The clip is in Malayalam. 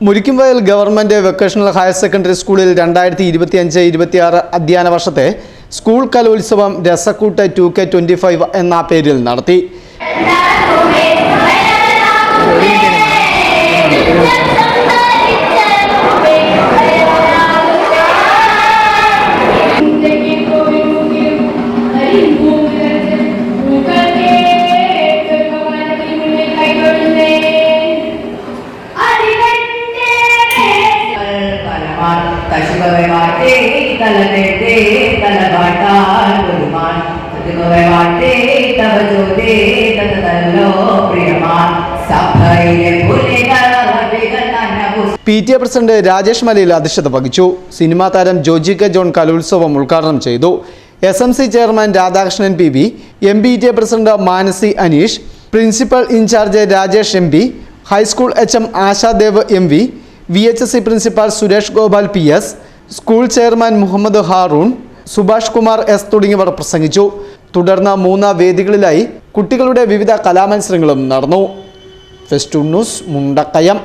Murikkumvayal government vocational higher secondary സ്കൂളിൽ രണ്ടായിരത്തി ഇരുപത്തി ഇരുപത്തിയഞ്ച് ഇരുപത്തിയാറ് അധ്യയന വർഷത്തെ സ്കൂൾ കലോത്സവം രസക്കൂട്ട് ടു കെ ട്വന്റി ഫൈവ് എന്ന പേരിൽ നടത്തി. തശുഭവെ വാട്ടേ തലനെട്ടേ തലവാട്ടാൻ ഒരുമാൻ തശുഭവെ വാട്ടേ തവ ജ്യോതേ തതല്ലോ പ്രിയമാൻ. സഭയിലെ P T A president Rajesh Malayil അധ്യക്ഷത വഹിച്ചു. സിനിമാ താരം ജോജി കെ ജോൺ കലോത്സവം ഉദ്ഘാടനം ചെയ്തു. S M C chairman Radhakrishnan P B M P T A president Manasi Aneesh principal in charge Rajesh M P high school H M Ashadev M V V H S C principal Suresh Gopal P S school chairman Muhammad Haroon Subhash Kumar S തുടങ്ങിയവർ പ്രസംഗിച്ചു. തുടർന്ന് മൂന്ന് വേദികളിലായി കുട്ടികളുടെ വിവിധ കലാമത്സരങ്ങളും നടന്നു. Fest news Mundakkayam.